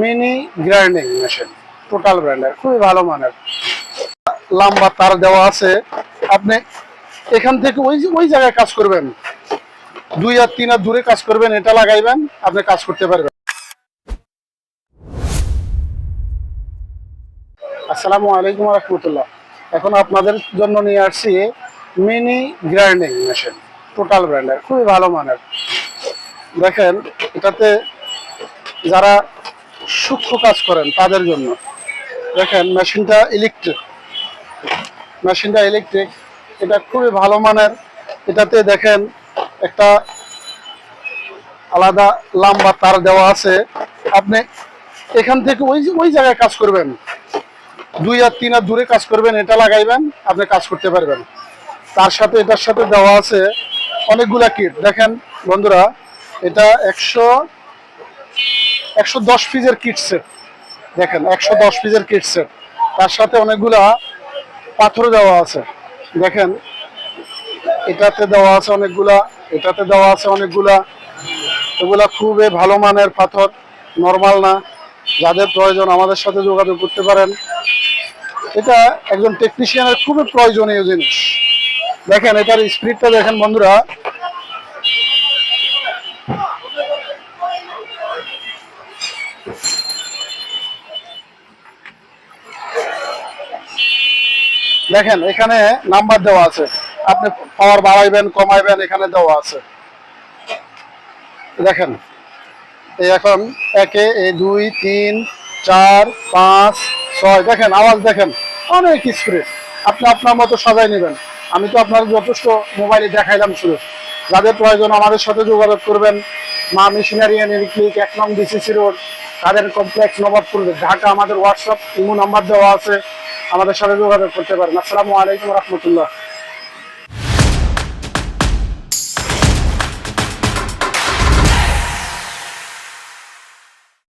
Mini grinding machine total ব্র্যান্ডের খুবই ভালো মানের। লম্বা তার দেওয়া আছে। আপনি এখান থেকে ওই ওই জায়গায় কাজ করবেন। দুই আর তিন আর দূরে কাজ করবেন, এটা লাগাইবেন, আপনি কাজ করতে পারবেন। আসসালামু আলাইকুম রহমতুল্লাহ। এখন আপনাদের জন্য নিয়ে আসছি মিনি গ্রাইন্ডিং মেশিন টোটাল ব্র্যান্ডের খুবই ভালো মানের। দেখেন, এটাতে যারা সূক্ষ্ম কাজ করেন তাদের জন্য। দেখেন, মেশিনটা ইলেকট্রিক মেশিনটা ইলেকট্রিক এটা খুবই ভালো মানের। এটাতে দেখেন, একটা আলাদা লম্বা তার দেওয়া আছে। আপনি এখান থেকে ওই ওই জায়গায় কাজ করবেন। দুই আর তিন আর দূরে কাজ করবেন, এটা লাগাইবেন, আপনি কাজ করতে পারবেন। তার সাথে, এটার সাথে দেওয়া আছে অনেকগুলা কিট দেখেন, বন্ধুরা, এটা একশো একশো দশ পিসের কিট সেট দেখেন, একশো দশ পিসের কিট সেট তার সাথে অনেকগুলা পাথর দেওয়া আছে। দেখেন, এটাতে দেওয়া আছে অনেকগুলা, এটাতে দেওয়া আছে অনেকগুলা। এগুলা খুবই ভালো মানের পাথর নর্মাল না। যাদের প্রয়োজন, আমাদের সাথে যোগাযোগ করতে পারেন। এটা একজন টেকনিশিয়ানের খুবই প্রয়োজনীয় জিনিস। দেখেন, এটার স্পিডটা দেখেন বন্ধুরা দেখেন, এখানে নাম্বার দেওয়া আছে। আপনি পাওয়ার বাড়াইবেন, কমাইবেন, এখানে দেওয়া আছে। দেখেন, এই এখন একে, এই দুই, তিন, চার, পাঁচ, ছয়, দেখেন, আওয়াজ দেখেন, অনেক স্প্রে আপনি আপনার মতো সাজাই নেবেন। আমি তো আপনার যথেষ্ট মোবাইলে দেখাইলাম শুরু যাদের প্রয়োজন আমাদের সাথে যোগাযোগ করবেন, মা মিশনারি অ্যান্ড ক্লিক এক নং ডিসিসি রোড তাদের কমপ্লেক্স নবাবপুর, ঢাকা, আমাদের হোয়াটসঅ্যাপ ইমো নাম্বার দেওয়া আছে। আমাদের সাথে যোগাযোগ করতে পারেন। আসসালামু আলাইকুম রহমতুল্লাহ।